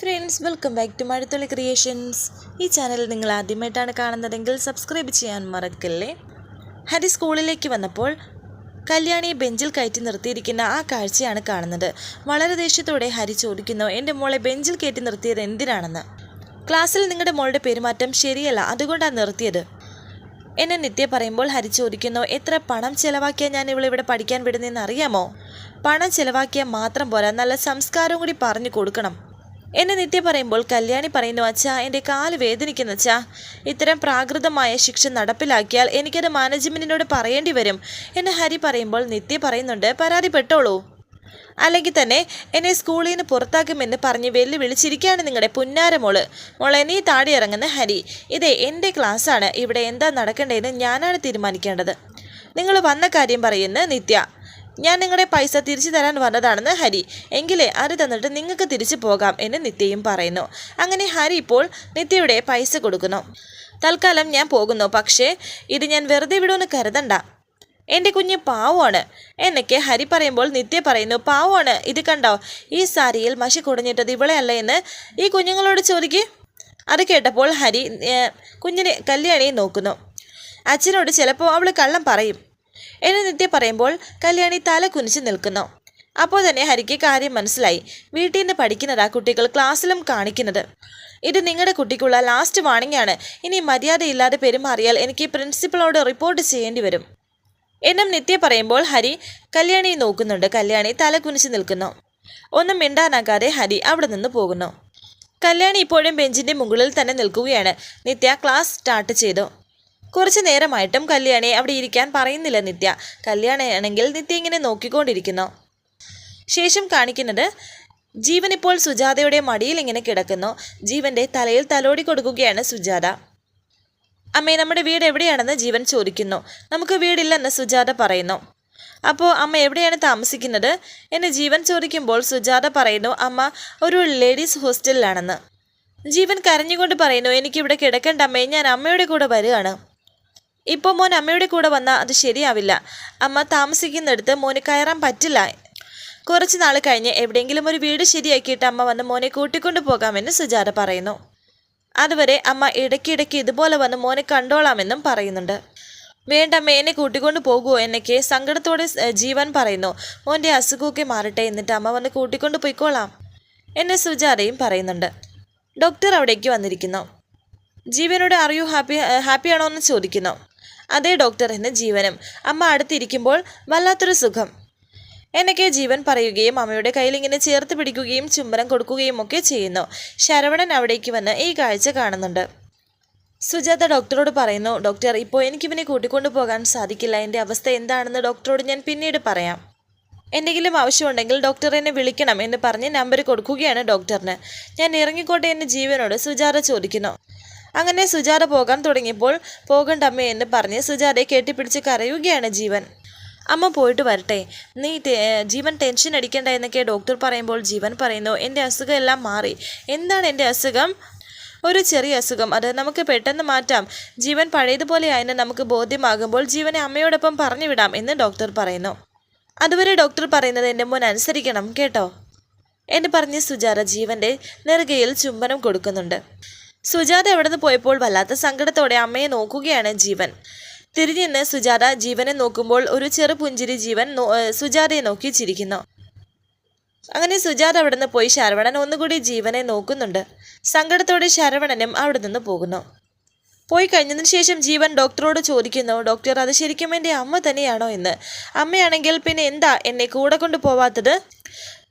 Friends welcome back to Mazhathulli creations ഈ channel നിങ്ങൾ ആദ്യമായിട്ടാണ് കാണുന്നതെങ്കിൽ സബ്സ്ക്രൈബ് ചെയ്യാൻ മറക്കല്ലേ? ഹരി സ്കൂളിലേക്ക് വന്നപ്പോൾ കല്യാണിയെ ബെഞ്ചിൽ കയറ്റി നിർത്തിയിരിക്കുന്ന ആ കാഴ്ചയാണ് കാണുന്നത്. വളരെ ദേഷ്യത്തോടെ ഹരി ചോദിക്കുന്നു എന്റെ മോളെ ബെഞ്ചിൽ കയറ്റി നിർത്തിയത് എന്തിനാണെന്ന്? ക്ലാസ്സിൽ നിങ്ങളുടെ മോളുടെ പെരുമാറ്റം ശരിയല്ല അതുകൊണ്ടാണ് നിർത്തിയത്. എന്നെ നിത്യ പറയുമ്പോൾ ഹരി ചോദിക്കുന്നു എത്ര പണം ചെലവാക്കിയാൽ ഞാൻ ഇവിടെ ഇവിടെ പഠിക്കാൻ വിടുന്നതെന്ന് അറിയാമോ? പണം ചെലവാക്കിയാൽ മാത്രം പോരാ നല്ല സംസ്കാരവും കൂടി പറഞ്ഞു കൊടുക്കണം. എന്നെ നിത്യ പറയുമ്പോൾ കല്യാണി പറയുന്നു അച്ഛാ എന്റെ കാൽ വേദനിക്കുന്നു അച്ഛാ. ഇത്തരം പ്രാകൃതമായ ശിക്ഷ നടപ്പിലാക്കിയാൽ എനിക്കത് മാനേജ്മെന്റിനോട് പറയേണ്ടി വരും. എന്നെ ഹരി പറയുമ്പോൾ നിത്യ പറയുന്നുണ്ട് പരാതിപ്പെട്ടോളൂ. അല്ലെങ്കിൽ തന്നെ എന്നെ സ്കൂളിൽ നിന്ന് പുറത്താക്കുമെന്ന് പറഞ്ഞ് വെല്ലുവിളിച്ചിരിക്കുകയാണ് നിങ്ങളുടെ പുന്നാരമോൾ മോളെ നീ താടി ഇറങ്ങുന്ന ഹരി ഇതേ എന്റെ ക്ലാസ്സാണ്. ഇവിടെ എന്താ നടക്കേണ്ടതെന്ന് ഞാനാണ് തീരുമാനിക്കേണ്ടത്. നിങ്ങൾ വന്ന കാര്യം പറയുന്ന നിത്യ. ഞാൻ നിങ്ങളുടെ പൈസ തിരിച്ചു തരാൻ വന്നതാണെന്ന് ഹരി. എങ്കിലേ അത് തന്നിട്ട് നിങ്ങൾക്ക് തിരിച്ചു പോകാം എന്ന് നിത്യയും പറയുന്നു. അങ്ങനെ ഹരി ഇപ്പോൾ നിത്യയുടെ പൈസ കൊടുക്കുന്നു. തൽക്കാലം ഞാൻ പോകുന്നു. പക്ഷേ ഇത് ഞാൻ വെറുതെ വിടുമെന്ന് കരുതണ്ട. എന്റെ കുഞ്ഞ് പാവമാണ്. എന്നൊക്കെ ഹരി പറയുമ്പോൾ നിത്യ പറയുന്നു പാവമാണ്. ഇത് കണ്ടോ? ഈ സാരിയിൽ മഷി കുടഞ്ഞിട്ടത് ഇവിടെ അല്ല എന്ന് ഈ കുഞ്ഞുങ്ങളോട് ചോദിക്കേ. അത് കേട്ടപ്പോൾ ഹരി കുഞ്ഞിനെ കല്യാണിയെ നോക്കുന്നു. അച്ഛനോട് ചിലപ്പോൾ അവൾ കള്ളം പറയും. എന്ന് നിത്യ പറയുമ്പോൾ കല്യാണി തല കുനിച്ച് നിൽക്കുന്നു. അപ്പോൾ തന്നെ ഹരിക്ക് കാര്യം മനസ്സിലായി. വീട്ടിൽ നിന്ന് പഠിക്കുന്നതാ കുട്ടികൾ ക്ലാസ്സിലും കാണിക്കുന്നത്. ഇത് നിങ്ങളുടെ കുട്ടിക്കുള്ള ലാസ്റ്റ് വാണിംഗ് ആണ്. ഇനി മര്യാദയില്ലാതെ പെരുമാറിയാൽ എനിക്ക് പ്രിൻസിപ്പളോട് റിപ്പോർട്ട് ചെയ്യേണ്ടി വരും. എന്നും നിത്യ പറയുമ്പോൾ ഹരി കല്യാണിയെ നോക്കുന്നുണ്ട്. കല്യാണി തല കുനിച്ച് നിൽക്കുന്നു. ഒന്നും മിണ്ടാനാകാതെ ഹരി അവിടെ നിന്ന് പോകുന്നു. കല്യാണി ഇപ്പോഴും ബെഞ്ചിന്റെ മുകളിൽ തന്നെ നിൽക്കുകയാണ്. നിത്യ ക്ലാസ് സ്റ്റാർട്ട് ചെയ്തു. കുറച്ചു നേരമായിട്ടും കല്യാണിയെ അവിടെ ഇരിക്കാൻ പറയുന്നില്ല നിത്യ. കല്യാണിയാണെങ്കിൽ നിത്യ ഇങ്ങനെ നോക്കിക്കൊണ്ടിരിക്കുന്നു. ശേഷം കാണിക്കുന്നത് ജീവൻ ഇപ്പോൾ സുജാതയുടെ മടിയിൽ ഇങ്ങനെ കിടക്കുന്നു. ജീവന്റെ തലയിൽ തലോടി കൊടുക്കുകയാണ് സുജാത. അമ്മേ നമ്മുടെ വീട് എവിടെയാണെന്ന് ജീവൻ ചോദിക്കുന്നു. നമുക്ക് വീടില്ലെന്ന് സുജാത പറയുന്നു. അപ്പോൾ അമ്മ എവിടെയാണ് താമസിക്കുന്നത്? എന്ന് ജീവൻ ചോദിക്കുമ്പോൾ സുജാത പറയുന്നു അമ്മ ഒരു ലേഡീസ് ഹോസ്റ്റലിലാണെന്ന്. ജീവൻ കരഞ്ഞുകൊണ്ട് പറയുന്നു എനിക്കിവിടെ കിടക്കണ്ട അമ്മയെ ഞാൻ അമ്മയുടെ കൂടെ വരികയാണ്. ഇപ്പോൾ മോൻ അമ്മയുടെ കൂടെ വന്നാൽ അത് ശരിയാവില്ല. അമ്മ താമസിക്കുന്നിടത്ത് മോന് കയറാൻ പറ്റില്ല. കുറച്ച് നാൾ കഴിഞ്ഞ് എവിടെയെങ്കിലും ഒരു വീട് ശരിയാക്കിയിട്ട് അമ്മ വന്ന് മോനെ കൂട്ടിക്കൊണ്ടു പോകാമെന്ന് സുജാത പറയുന്നു. അതുവരെ അമ്മ ഇടയ്ക്കിടയ്ക്ക് ഇതുപോലെ വന്ന് മോനെ കണ്ടോളാമെന്നും പറയുന്നുണ്ട്. വേണ്ട എന്നെ കൂട്ടിക്കൊണ്ട് പോകുമോ എന്നൊക്കെ സങ്കടത്തോടെ ജീവൻ പറയുന്നു. മോന്റെ അസുഖമൊക്കെ മാറട്ടെ എന്നിട്ട് അമ്മ വന്ന് കൂട്ടിക്കൊണ്ട് പോയിക്കോളാം എന്നെ സുജാതയും പറയുന്നുണ്ട്. ഡോക്ടർ അവിടേക്ക് വന്നിരിക്കുന്നു. ജീവനോട് അറിയൂ ഹാപ്പി ഹാപ്പിയാണോ? എന്ന് ചോദിക്കുന്നു. അതേ ഡോക്ടർ എന്ന് ജീവനും. അമ്മ അടുത്തിരിക്കുമ്പോൾ വല്ലാത്തൊരു സുഖം. എന്നൊക്കെ ജീവൻ പറയുകയും അമ്മയുടെ കയ്യിൽ ഇങ്ങനെ ചേർത്ത് പിടിക്കുകയും ചുംബനം കൊടുക്കുകയും ഒക്കെ ചെയ്യുന്നു. ശരവണൻ അവിടേക്ക് വന്ന് ഈ കാഴ്ച കാണുന്നുണ്ട്. സുജാത ഡോക്ടറോട് പറയുന്നു ഡോക്ടർ ഇപ്പോൾ എനിക്കിവനെ കൂട്ടിക്കൊണ്ടു പോകാൻ സാധിക്കില്ല. എന്റെ അവസ്ഥ എന്താണെന്ന് ഡോക്ടറോട് ഞാൻ പിന്നീട് പറയാം. എന്തെങ്കിലും ആവശ്യമുണ്ടെങ്കിൽ ഡോക്ടർ എന്നെ വിളിക്കണം എന്ന് പറഞ്ഞ് നമ്പർ കൊടുക്കുകയാണ് ഡോക്ടറിന്. ഞാൻ ഇറങ്ങിക്കോട്ടെ എന്ന് ജീവനോട് സുജാത ചോദിക്കുന്നു. അങ്ങനെ സുജാത പോകാൻ തുടങ്ങിയപ്പോൾ പോകണ്ട അമ്മേ എന്ന് പറഞ്ഞ് സുജാതയെ കെട്ടിപ്പിടിച്ച് കരയുകയാണ് ജീവൻ. അമ്മ പോയിട്ട് വരട്ടെ. നീ ജീവൻ ടെൻഷൻ അടിക്കണ്ട എന്നൊക്കെ ഡോക്ടർ പറയുമ്പോൾ ജീവൻ പറയുന്നു എന്റെ അസുഖം എല്ലാം മാറി. എന്താണ് എന്റെ അസുഖം? ഒരു ചെറിയ അസുഖം. അത് നമുക്ക് പെട്ടെന്ന് മാറ്റാം. ജീവൻ പഴയതുപോലെ ആയെന്ന് നമുക്ക് ബോധ്യമാകുമ്പോൾ ജീവനെ അമ്മയോടൊപ്പം പറഞ്ഞു വിടാം എന്ന് ഡോക്ടർ പറയുന്നു. അതുവരെ ഡോക്ടർ പറയുന്നത് എന്റെ മോൻ അനുസരിക്കണം കേട്ടോ? എന്ന് പറഞ്ഞ് സുജാത ജീവന്റെ നെറുകയിൽ ചുംബനം കൊടുക്കുന്നുണ്ട്. സുജാത എവിടെ പോയപ്പോൾ വല്ലാത്ത സങ്കടത്തോടെ അമ്മയെ നോക്കുകയാണ് ജീവൻ. തിരിഞ്ഞു നിന്ന് സുജാത ജീവനെ നോക്കുമ്പോൾ ഒരു ചെറു പുഞ്ചിരി ജീവൻ സുജാതയെ നോക്കി ചിരിക്കുന്നു. അങ്ങനെ സുജാത അവിടെ നിന്ന് പോയി ശരവണൻ ഒന്നുകൂടി ജീവനെ നോക്കുന്നുണ്ട്. സങ്കടത്തോടെ ശരവണനും അവിടെ നിന്ന് പോകുന്നു. പോയി കഴിഞ്ഞതിന് ശേഷം ജീവൻ ഡോക്ടറോട് ചോദിക്കുന്നു ഡോക്ടർ അത് ശരിക്കും എന്റെ അമ്മ തന്നെയാണോ എന്ന്? അമ്മയാണെങ്കിൽ പിന്നെ എന്താ എന്നെ കൂടെ കൊണ്ടു പോവാത്തത്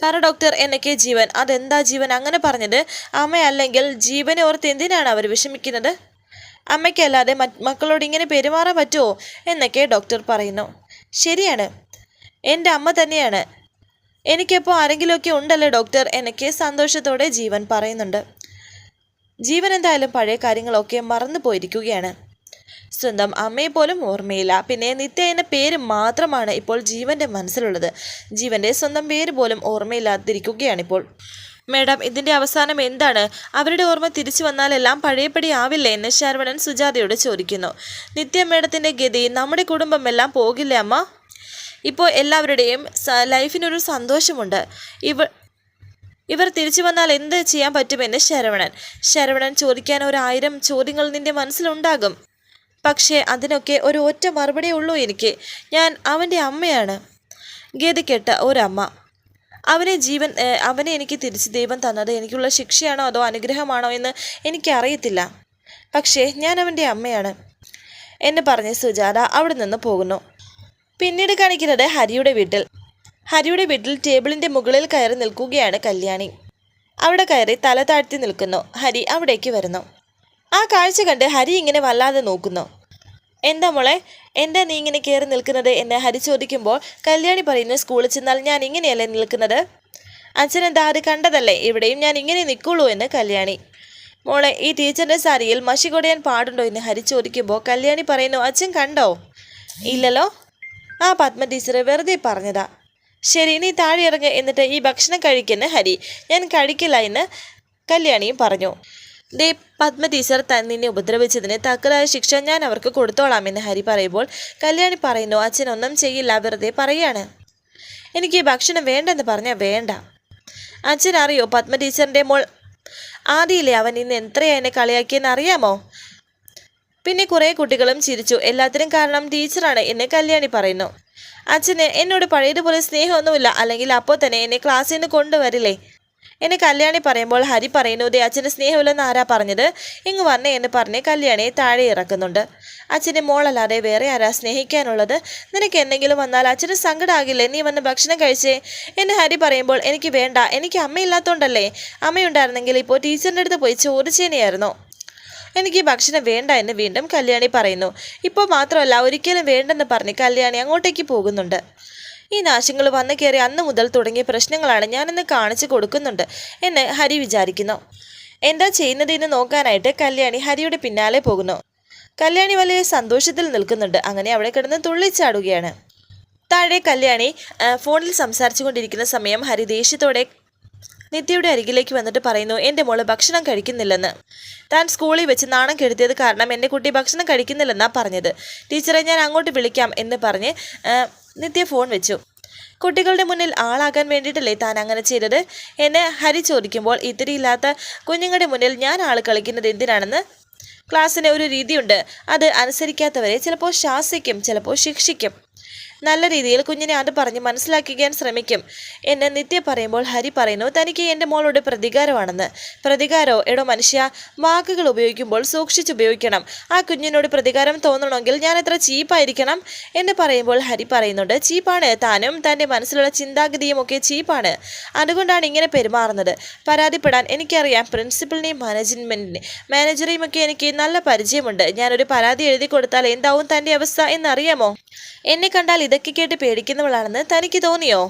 പറ ഡോക്ടർ എന്നൊക്കെ ജീവൻ. അതെന്താ ജീവൻ? അങ്ങനെ പറഞ്ഞത് അമ്മയല്ലെങ്കിൽ ജീവനെ ഓർത്ത് എന്തിനാണ് അവർ വിഷമിക്കുന്നത്? അമ്മയ്ക്കല്ലാതെ മക്കളോട് ഇങ്ങനെ പെരുമാറാൻ പറ്റുമോ എന്നൊക്കെ ഡോക്ടർ പറയുന്നു. ശരിയാണ്. എന്റെ അമ്മ തന്നെയാണ്. എനിക്കിപ്പോൾ ആരെങ്കിലുമൊക്കെ ഉണ്ടല്ലോ ഡോക്ടർ എന്നൊക്കെ സന്തോഷത്തോടെ ജീവൻ പറയുന്നുണ്ട്. ജീവൻ എന്തായാലും പഴയ കാര്യങ്ങളൊക്കെ മറന്നു പോയിരിക്കുകയാണ് സ്വന്തം അമ്മയെ പോലും ഓർമ്മയില്ല. പിന്നെ നിത്യ എന്ന പേര് മാത്രമാണ് ഇപ്പോൾ ജീവന്റെ മനസ്സിലുള്ളത്. ജീവന്റെ സ്വന്തം പേര് പോലും ഓർമ്മയില്ലാതിരിക്കുകയാണിപ്പോൾ മേഡം ഇതിന്റെ അവസാനം എന്താണ്? അവരുടെ ഓർമ്മ തിരിച്ചു വന്നാലെല്ലാം പഴയപടി ആവില്ലേ എന്ന് ശരവണൻ സുജാതയോട് ചോദിക്കുന്നു. നിത്യ മേഡത്തിന്റെ ഗതി നമ്മുടെ കുടുംബമെല്ലാം പോകില്ലേ അമ്മ? ഇപ്പോൾ എല്ലാവരുടെയും ലൈഫിനൊരു സന്തോഷമുണ്ട്. ഇവ ഇവർ തിരിച്ചു വന്നാൽ എന്ത് ചെയ്യാൻ പറ്റുമെന്ന് ശരവണൻ. ശരവണൻ ചോദിക്കാൻ ഒരായിരം ചോദ്യങ്ങൾ നിന്റെ മനസ്സിലുണ്ടാകും. പക്ഷേ അതിനൊക്കെ ഒരു ഒറ്റ മറുപടിയേ ഉള്ളൂ എനിക്ക്. ഞാൻ അവന്റെ അമ്മയാണ്. ഗതികെട്ട ഒരമ്മ. അവനെ ജീവൻ അവനെ എനിക്ക് തിരിച്ച് ദൈവം തന്നത് എനിക്കുള്ള ശിക്ഷയാണോ അതോ അനുഗ്രഹമാണോ എന്ന് എനിക്കറിയത്തില്ല. പക്ഷേ ഞാൻ അവന്റെ അമ്മയാണ്. എന്ന് പറഞ്ഞ് സുജാത അവിടെ നിന്ന് പോകുന്നു. പിന്നീട് കാണിക്കുന്നത് ഹരിയുടെ വീട്ടിൽ. ഹരിയുടെ വീട്ടിൽ ടേബിളിന്റെ മുകളിൽ കയറി നിൽക്കുകയാണ് കല്യാണി. അവിടെ കയറി തല താഴ്ത്തി നിൽക്കുന്നു. ഹരി അവിടേക്ക് വരുന്നു. ആ കാഴ്ച കണ്ട് ഹരി ഇങ്ങനെ വല്ലാതെ നോക്കുന്നു. എന്താ മോളെ? എന്താ നീ ഇങ്ങനെ കയറി നിൽക്കുന്നത് എന്ന് ഹരി ചോദിക്കുമ്പോൾ കല്യാണി പറയുന്നു സ്കൂളിൽ ചെന്നാൽ ഞാൻ ഇങ്ങനെയല്ലേ നിൽക്കുന്നത്? അച്ഛൻ എന്താ അത് കണ്ടതല്ലേ? ഇവിടെയും ഞാൻ ഇങ്ങനെ നിൽക്കുള്ളൂ എന്ന് കല്യാണി. മോളെ ഈ ടീച്ചറിന്റെ സാരിയിൽ മഷി കൊടയാൻ പാടുണ്ടോ? എന്ന് ഹരി ചോദിക്കുമ്പോൾ കല്യാണി പറയുന്നു അച്ഛൻ കണ്ടോ? ഇല്ലല്ലോ. ആ പത്മ ടീച്ചർ വെറുതെ പറഞ്ഞതാ. ശരി നീ താഴെ ഇറങ്ങ് എന്നിട്ട് ഈ ഭക്ഷണം കഴിക്കുന്ന ഹരി. ഞാൻ കഴിക്കില്ല എന്ന് കല്യാണിയും പറഞ്ഞു. ദേ പത്മ ടീച്ചർ നിന്നെ ഉപദ്രവിച്ചതിന് തക്കതായ ശിക്ഷ ഞാൻ അവർക്ക് കൊടുത്തോളാമെന്ന് ഹരി പറയുമ്പോൾ കല്യാണി പറയുന്നു അച്ഛൻ ഒന്നും ചെയ്യില്ല വെറുതെ പറയാണ് എനിക്ക് ഭക്ഷണം വേണ്ടെന്ന് പറഞ്ഞാൽ വേണ്ട. അച്ഛൻ അറിയോ പത്മ ടീച്ചറിന്റെ മോൾ ആദ്യയിലെ അവൻ ഇന്ന് എത്രയാ എന്നെ കളിയാക്കിയെന്ന് അറിയാമോ? പിന്നെ കുറേ കുട്ടികളും ചിരിച്ചു. എല്ലാത്തിനും കാരണം ടീച്ചറാണ് എന്നെ കല്യാണി പറയുന്നു. അച്ഛന് എന്നോട് പഴയതുപോലെ സ്നേഹമൊന്നുമില്ല. അല്ലെങ്കിൽ അപ്പോൾ തന്നെ എന്നെ ക്ലാസ്സിൽ നിന്ന് കൊണ്ടുവരില്ലേ? എന്നെ കല്യാണി പറയുമ്പോൾ ഹരി പറയുന്നു ദേ അച്ഛന് സ്നേഹമില്ലെന്ന് ആരാ പറഞ്ഞത്? ഇങ്ങ് വന്നേ എന്ന് പറഞ്ഞ് കല്യാണിയെ താഴെ ഇറക്കുന്നുണ്ട്. അച്ഛനെ മോളല്ലാതെ വേറെ ആരാ സ്നേഹിക്കാനുള്ളത്? നിനക്ക് എന്തെങ്കിലും വന്നാൽ അച്ഛന് സങ്കടമാകില്ലേ നീ വന്ന് ഭക്ഷണം കഴിച്ചേ? എന്ന് ഹരി പറയുമ്പോൾ എനിക്ക് വേണ്ട എനിക്ക് അമ്മയില്ലാത്തോണ്ടല്ലേ? അമ്മയുണ്ടായിരുന്നെങ്കിൽ ഇപ്പോൾ ടീച്ചറിന്റെ അടുത്ത് പോയി ചോദിച്ചേനെയായിരുന്നു? എനിക്ക് ഭക്ഷണം വേണ്ട എന്ന് വീണ്ടും കല്യാണി പറയുന്നു. ഇപ്പോൾ മാത്രമല്ല ഒരിക്കലും വേണ്ടെന്ന് പറഞ്ഞ് കല്യാണി അങ്ങോട്ടേക്ക് പോകുന്നുണ്ട്. ഈ നാശങ്ങൾ വന്നു കയറി അന്ന് മുതൽ തുടങ്ങിയ പ്രശ്നങ്ങളാണ് ഞാനിന്ന് കാണിച്ചു കൊടുക്കുന്നുണ്ട് എന്ന് ഹരി വിചാരിക്കുന്നു. എന്താ ചെയ്യുന്നതെന്ന് നോക്കാനായിട്ട് കല്യാണി ഹരിയുടെ പിന്നാലെ പോകുന്നു. കല്യാണി വലിയ സന്തോഷത്തിൽ നിൽക്കുന്നുണ്ട്. അങ്ങനെ അവിടെ കിടന്ന് തുള്ളിച്ചാടുകയാണ്. താഴെ കല്യാണി ഫോണിൽ സംസാരിച്ചു കൊണ്ടിരിക്കുന്ന സമയം ഹരി ദേഷ്യത്തോടെ നിത്യയുടെ അരികിലേക്ക് വന്നിട്ട് പറയുന്നു എന്റെ മോൾ ഭക്ഷണം കഴിക്കുന്നില്ലെന്ന്. താൻ സ്കൂളിൽ വെച്ച് നാണം കെടുത്തിയത് കാരണം എന്റെ കുട്ടി ഭക്ഷണം കഴിക്കുന്നില്ലെന്നാണ് പറഞ്ഞത്. ടീച്ചറെ ഞാൻ അങ്ങോട്ട് വിളിക്കാം എന്ന് പറഞ്ഞ് നിത്യ ഫോൺ വെച്ചു. കുട്ടികളുടെ മുന്നിൽ ആളാകാൻ വേണ്ടിയിട്ടല്ലേ താൻ അങ്ങനെ ചെയ്തത്? എന്നെ ഹരി ചോദിക്കുമ്പോൾ ഇത്തിരിയില്ലാത്ത കുഞ്ഞുങ്ങളുടെ മുന്നിൽ ഞാൻ ആൾ കളിക്കുന്നത് എന്തിനാണെന്ന്? ക്ലാസ്സിന് ഒരു രീതിയുണ്ട്. അത് അനുസരിക്കാത്തവരെ ചിലപ്പോൾ ശാസിക്കും ചിലപ്പോൾ ശിക്ഷിക്കും. നല്ല രീതിയിൽ കുഞ്ഞിനെ അത് പറഞ്ഞ് മനസ്സിലാക്കിക്കാൻ ശ്രമിക്കും. എന്നെ നിത്യ പറയുമ്പോൾ ഹരി പറയുന്നു തനിക്ക് എന്റെ മോളോട് പ്രതികാരമാണെന്ന്. പ്രതികാരോ? എടോ മനുഷ്യ വാക്കുകൾ ഉപയോഗിക്കുമ്പോൾ സൂക്ഷിച്ചുപയോഗിക്കണം ആ കുഞ്ഞിനോട് പ്രതികാരം തോന്നണമെങ്കിൽ ഞാൻ എത്ര ചീപ്പായിരിക്കണം? എന്ന് പറയുമ്പോൾ ഹരി പറയുന്നുണ്ട് ചീപ്പാണ്. താനും തന്റെ മനസ്സിലുള്ള ചിന്താഗതിയും ഒക്കെ ചീപ്പാണ്. അതുകൊണ്ടാണ് ഇങ്ങനെ പെരുമാറുന്നത്. പരാതിപ്പെടാൻ എനിക്കറിയാം. പ്രിൻസിപ്പലിനെയും മാനേജ്മെന്റിനെ മാനേജറെയും ഒക്കെ എനിക്ക് നല്ല പരിചയമുണ്ട്. ഞാനൊരു പരാതി എഴുതി കൊടുത്താൽ എന്താവും തന്റെ അവസ്ഥ എന്നറിയാമോ? എന്നെ കണ്ടാൽ ഇതൊക്കെ കേട്ട് പേടിക്കുന്നവളാണെന്ന് തനിക്ക് തോന്നിയോ?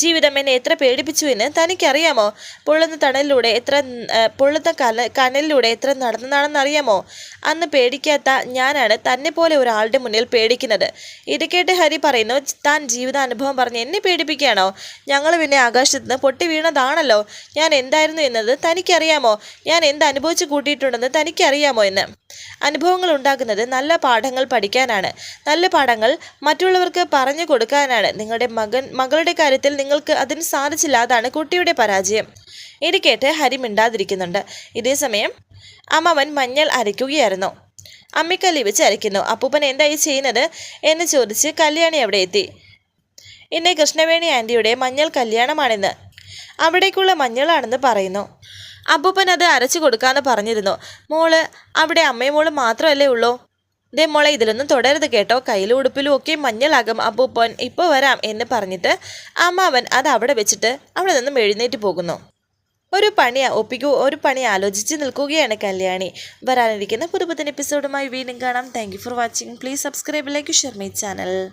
ജീവിതം എന്നെ എത്ര പേടിപ്പിച്ചു എന്ന് തനിക്കറിയാമോ? പൊള്ളുന്ന തണലിലൂടെ എത്ര പൊള്ളുന്ന കല കനലിലൂടെ എത്ര നടന്നതാണെന്ന് അറിയാമോ? അന്ന് പേടിക്കാത്ത ഞാനാണ് തന്നെ പോലെ ഒരാളുടെ മുന്നിൽ പേടിക്കുന്നത്. ഇത് കേട്ട് ഹരി പറയുന്നു താൻ ജീവിതാനുഭവം പറഞ്ഞ് എന്നെ പേടിപ്പിക്കുകയാണോ? ഞങ്ങൾ പിന്നെ ആകാശത്ത് നിന്ന് പൊട്ടി വീണതാണല്ലോ. ഞാൻ എന്തായിരുന്നു എന്നത് തനിക്കറിയാമോ? ഞാൻ എന്ത് അനുഭവിച്ചു കൂട്ടിയിട്ടുണ്ടെന്ന് തനിക്കറിയാമോ എന്ന്? അനുഭവങ്ങൾ ഉണ്ടാക്കുന്നത് നല്ല പാഠങ്ങൾ പഠിക്കാനാണ്. നല്ല പാഠങ്ങൾ മറ്റുള്ളവർക്ക് പറഞ്ഞു കൊടുക്കാനാണ്. നിങ്ങളുടെ മകൻ മകളുടെ കാര്യത്തിൽ നിങ്ങൾക്ക് അതിന് സാധിച്ചില്ല. അതാണ് കുട്ടിയുടെ പരാജയം. ഇത് ഹരി മിണ്ടാതിരിക്കുന്നുണ്ട്. ഇതേസമയം അമ്മവൻ മഞ്ഞൾ അരയ്ക്കുകയായിരുന്നു. അമ്മിക്കല്ലി വെച്ച് അരയ്ക്കുന്നു. അപ്പൂപ്പൻ എന്തായി ചെയ്യുന്നത്? എന്ന് ചോദിച്ച് കല്യാണി അവിടെ എത്തി. ഇന്ന് കൃഷ്ണവേണി ആന്റിയുടെ മഞ്ഞൾ കല്യാണമാണെന്ന്. അവിടേക്കുള്ള മഞ്ഞളാണെന്ന് പറയുന്നു. അപ്പൂപ്പൻ അത് അരച്ചു കൊടുക്കാമെന്ന് പറഞ്ഞിരുന്നു. മോൾ അവിടെ അമ്മയും മോൾ മാത്രമല്ലേ ഉള്ളൂ? ദേ മോളെ ഇതിലൊന്നും തുടരുത് കേട്ടോ. കയ്യിലും ഉടുപ്പിലും ഒക്കെ മഞ്ഞളാകും. അപ്പൂപ്പൻ ഇപ്പോൾ വരാം എന്ന് പറഞ്ഞിട്ട് അമ്മാവൻ അത് അവിടെ വെച്ചിട്ട് അവിടെ നിന്നും എഴുന്നേറ്റ് പോകുന്നു. ഒരു പണി ഒപ്പിക്കൂ ഒരു പണി ആലോചിച്ച് നിൽക്കുകയാണ് കല്യാണി. വരാനിരിക്കുന്ന പുതുപുത്തൻ എപ്പിസോഡുമായി വീണ്ടും കാണാം. Thank for watching please subscribe like share my channel